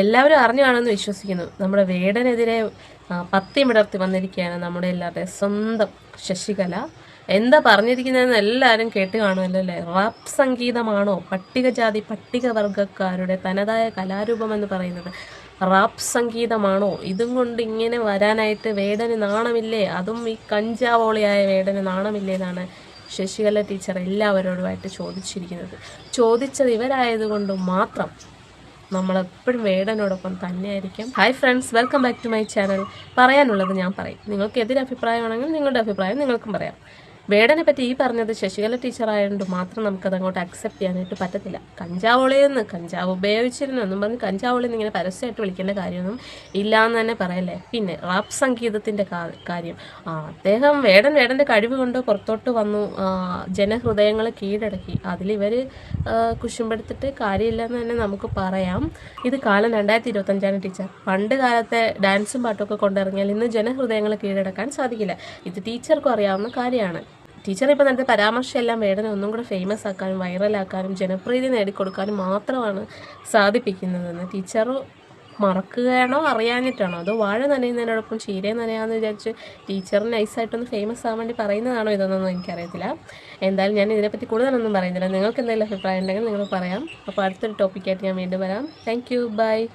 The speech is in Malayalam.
എല്ലാവരും അറിഞ്ഞു കാണുമെന്ന് വിശ്വസിക്കുന്നു. നമ്മുടെ വേടനെതിരെ പത്തിമിടർത്തി പത്തി മിടർത്തി വന്നിരിക്കുകയാണ് നമ്മുടെ എല്ലാവരുടെയും സ്വന്തം ശശികല. എന്താ പറഞ്ഞിരിക്കുന്നതെന്ന് എല്ലാവരും കേട്ട് കാണുമല്ലോ അല്ലേ? റാപ്പ് സംഗീതമാണോ? പട്ടികജാതി പട്ടികവർഗക്കാരുടെ തനതായ കലാരൂപം എന്ന് പറയുന്നത് റാപ്പ് സംഗീതമാണോ? ഇതും കൊണ്ട് ഇങ്ങനെ വരാനായിട്ട് വേടന് നാണമില്ലേ? അതും ഈ കഞ്ചാവോളിയായ വേടന് നാണമില്ലേ എന്നാണ് ശശികല ടീച്ചർ എല്ലാവരോടുമായിട്ട് ചോദിച്ചിരിക്കുന്നത്. ചോദിച്ചത് ഇവരായതുകൊണ്ട് മാത്രം നമ്മളെപ്പോഴും വേടനോടൊപ്പം തന്നെയായിരിക്കും. Hi friends welcome back to my channel പറയാനുള്ളത് ഞാൻ പറയും. നിങ്ങൾക്ക് എതിരഭിപ്രായമാണെങ്കിൽ നിങ്ങളുടെ അഭിപ്രായം നിങ്ങൾക്കും പറയാം. വേടനെ പറ്റി ഈ പറഞ്ഞത് ശശികല ടീച്ചർ ആയതുകൊണ്ട് മാത്രം നമുക്കത് അങ്ങോട്ട് അക്സെപ്റ്റ് ചെയ്യാനായിട്ട് പറ്റത്തില്ല. കഞ്ചാവോളിയെന്ന് കഞ്ചാവ് ഉപയോഗിച്ചിരുന്നു എന്നും പറഞ്ഞ് കഞ്ചാവോളിന്ന് ഇങ്ങനെ പരസ്യമായിട്ട് വിളിക്കേണ്ട കാര്യമൊന്നും ഇല്ല എന്ന് തന്നെ പറയല്ലേ? പിന്നെ റാപ്പ് സംഗീതത്തിന്റെ കാര്യം. ആ അദ്ദേഹം വേടൻ വേടന്റെ കഴിവ് കൊണ്ട് പുറത്തോട്ട് വന്നു. ജനഹൃദയങ്ങളെ കീഴടക്കി. അതിലിവർ കുശുമ്പെടുത്തിട്ട് കാര്യമില്ല എന്ന് തന്നെ നമുക്ക് പറയാം. ഇത് കാലം രണ്ടായിരത്തി ഇരുപത്തഞ്ചാണ് ടീച്ചർ. പണ്ട് കാലത്തെ ഡാൻസും പാട്ടൊക്കെ കൊണ്ടിറങ്ങിയാൽ ഇന്ന് ജനഹൃദയങ്ങൾ കീഴടക്കാൻ സാധിക്കില്ല. ഇത് ടീച്ചർക്കും അറിയാവുന്ന കാര്യമാണ്. ടീച്ചർ ഇപ്പം നടത്തിയ പരാമർശം എല്ലാം വേടനെ ഒന്നും കൂടെ ഫേമസ് ആക്കാനും വൈറലാക്കാനും ജനപ്രീതി നേടിക്കൊടുക്കാനും മാത്രമാണ് സാധിപ്പിക്കുന്നതെന്ന് ടീച്ചർ മറക്കുകയാണോ അറിയാഞ്ഞിട്ടാണോ? അതോ വാഴ നനയുന്നതിനോടൊപ്പം ചീര നനയാന്ന് വിചാരിച്ച് ടീച്ചർ നൈസായിട്ടൊന്ന് ഫേമസ് ആവാൻ വേണ്ടി പറയുന്നതാണോ ഇതെന്നൊന്നും എനിക്കറിയത്തില്ല. എന്തായാലും ഞാൻ ഇതിനെപ്പറ്റി കൂടുതലൊന്നും പറയുന്നില്ല. നിങ്ങൾക്ക് എന്തെങ്കിലും അഭിപ്രായം ഉണ്ടെങ്കിൽ നിങ്ങൾ പറയാം. അപ്പോൾ അടുത്തൊരു ടോപ്പിക്കായിട്ട് ഞാൻ വീണ്ടും വരാം. Thank you by